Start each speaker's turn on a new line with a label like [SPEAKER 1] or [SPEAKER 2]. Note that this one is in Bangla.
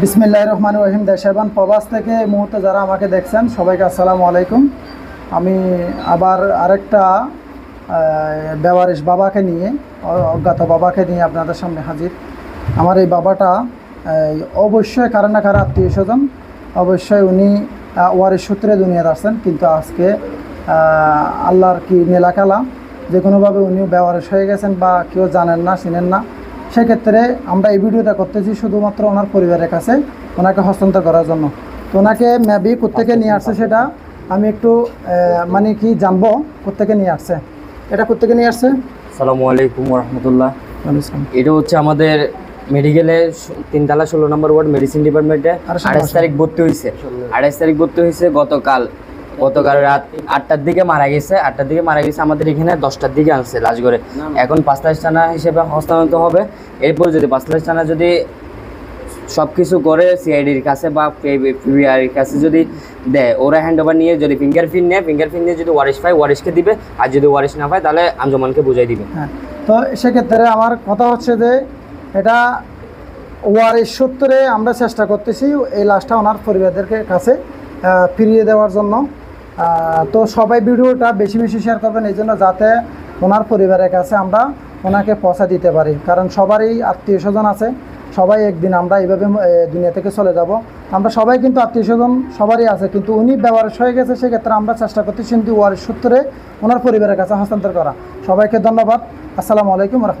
[SPEAKER 1] বিসমিল্লাহ রহমান রহিম দেশেবান প্রবাস থেকে এই মুহূর্তে যারা আমাকে দেখছেন, সবাইকে আসসালামু আলাইকুম। আমি আবার আরেকটা বেওয়ারিশ বাবাকে নিয়ে অজ্ঞাত বাবাকে নিয়ে আপনাদের সামনে হাজির। আমার এই বাবাটা অবশ্যই কারও না কারও আত্মীয় স্বজন অবশ্যই উনি ওয়ারের সূত্রে দুনিয়াতে আসছেন, কিন্তু আজকে আল্লাহর কি নীলাকালা যে কোনোভাবে উনিও বেওয়ারিশ হয়ে গেছেন বা কেউ জানেন না চিনেন না সেক্ষেত্রে আমরা এই ভিডিওটা করতেছি শুধুমাত্র ওনার পরিবারের কাছে ওনাকে হস্তান্তর করার জন্য। তো ওনাকে মেবি কোত্থেকে নিয়ে আসছে সেটা আমি একটু মানে কি জানব কোত্থেকে নিয়ে আসছে? এটা কোত্থেকে নিয়ে আসছে?
[SPEAKER 2] সালামু আলাইকুম রহমতুল্লাহ এটা হচ্ছে আমাদের মেডিকেলে তিনতলা ষোলো নম্বর ওয়ার্ড মেডিসিন ডিপার্টমেন্টে আঠাশ তারিখ ভর্তি হয়েছে। আঠাশ তারিখ ভর্তি হয়েছে গতকাল। গতকাল রাত আটটার দিকে মারা গেছে। আটটার দিকে মারা গেছে আমাদের এখানে, দশটার দিকে আনছে লাশগড়ে এখন পাঁচলাশ থানা হিসেবে হস্তান্তর হবে। এরপর যদি পাঁচলাশ থানা যদি সব কিছু করে সিআইডির কাছে বা পিবিআর কাছে যদি দেয়, ওরা হ্যান্ড ওভার নিয়ে যদি ফিঙ্গারপ্রিন্ট নেয় ফিঙ্গারপ্রিন্ট নিয়ে যদি ওয়ারিশ পায়, ওয়ারিশকে দিবে। আর যদি ওয়ারিশ না পায়, তাহলে আঞ্জমানকে বুঝাই দিবে।
[SPEAKER 1] হ্যাঁ তো সেক্ষেত্রে আমার কথা হচ্ছে যে, এটা ওয়ারের সূত্রে আমরা চেষ্টা করতেছি এই লাশটা ওনার পরিবারদেরকে কাছে ফিরিয়ে দেওয়ার জন্য। তো সবাই ভিডিওটা বেশি বেশি শেয়ার করবেন, এই জন্য যাতে ওনার পরিবারের কাছে আমরা ওনাকে পৌঁছা দিতে পারি। কারণ সবারই আত্মীয় স্বজন আছে, সবাই একদিন আমরা এইভাবে দুনিয়া থেকে চলে যাব। আমরা সবাই কিন্তু আত্মীয় স্বজন সবারই আছে, কিন্তু উনি ব্যবহার হয়ে গেছে, সেক্ষেত্রে আমরা চেষ্টা করতেছি কিন্তু ওয়ারের সূত্রে ওনার পরিবারের কাছে হস্তান্তর করা। সবাইকে ধন্যবাদ। আসসালামু আলাইকুম রহমতুল্লাহ।